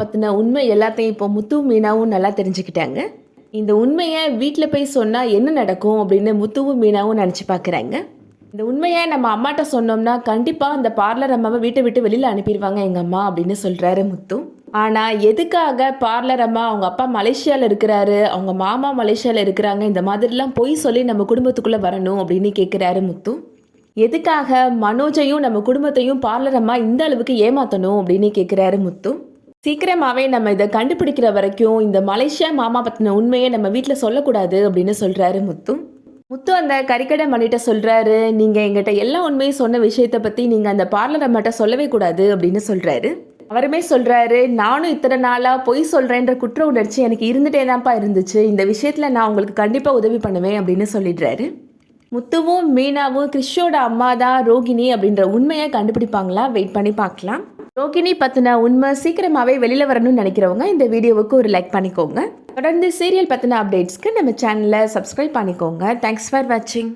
பற்றின உண்மை எல்லாத்தையும் இப்போ முத்து மீனாவும் நல்லா தெரிஞ்சுக்கிட்டாங்க. இந்த உண்மையை வீட்டில் போய் சொன்னால் என்ன நடக்கும் அப்படின்னு முத்துவும் மீனாவும் நினச்சி பார்க்குறாங்க இந்த உண்மையை நம்ம அம்மாட்ட சொன்னோம்னா கண்டிப்பாக அந்த பார்லர் அம்மாவை வீட்டை விட்டு வெளியில் அனுப்பிடுவாங்க எங்கள் அம்மா அப்படின்னு சொல்கிறாரு முத்து. ஆனால் எதுக்காக பார்லர் அம்மா அவங்க அப்பா மலேசியாவில் இருக்கிறாரு அவங்க மாமா மலேசியாவில் இருக்கிறாங்க இந்த மாதிரிலாம் பொய் சொல்லி நம்ம குடும்பத்துக்குள்ளே வரணும் அப்படின்னு கேட்குறாரு முத்து. எதுக்காக மனோஜையும் நம்ம குடும்பத்தையும் பார்லர் அம்மா இந்த அளவுக்கு ஏமாற்றணும் அப்படின்னு கேட்குறாரு முத்து. சீக்கிரமாகவே நம்ம இதை கண்டுபிடிக்கிற வரைக்கும் இந்த மலேசியா மாமா பற்றின உண்மையை நம்ம வீட்டில் சொல்லக்கூடாது அப்படின்னு சொல்கிறாரு முத்து. முத்து அந்த கறிக்கடை மணிட்ட சொல்கிறாரு நீங்கள் எங்கிட்ட எல்லா உண்மையும் சொன்ன விஷயத்தை பற்றி நீங்கள் அந்த பார்லர் அம்மாட்ட சொல்லவே கூடாது அப்படின்னு சொல்கிறாரு அவருமே சொல்கிறாரு நானும் இத்தனை நாளாக பொய் சொல்கிறேன்ற குற்ற உணர்ச்சி எனக்கு இருந்துகிட்டே தான்ப்பா இருந்துச்சு. இந்த விஷயத்தில் நான் உங்களுக்கு கண்டிப்பாக உதவி பண்ணுவேன் அப்படின்னு சொல்லிடுறாரு. முத்துவும் மீனாவும் கிறிஷோட அம்மா தான் ரோகிணி அப்படின்ற உண்மையை கண்டுபிடிப்பாங்களா? வெயிட் பண்ணி பார்க்கலாம். ரோகிணி பற்றின உண்மை சீக்கிரமாகவே வெளியில் வரணும்னு நினைக்கிறவங்க இந்த வீடியோவுக்கு ஒரு லைக் பண்ணிக்கோங்க. தொடர்ந்து சீரியல் பற்றின அப்டேட்ஸ்க்கு நம்ம சேனலை சப்ஸ்கிரைப் பண்ணிக்கோங்க. தேங்க்ஸ் ஃபார் வாட்சிங்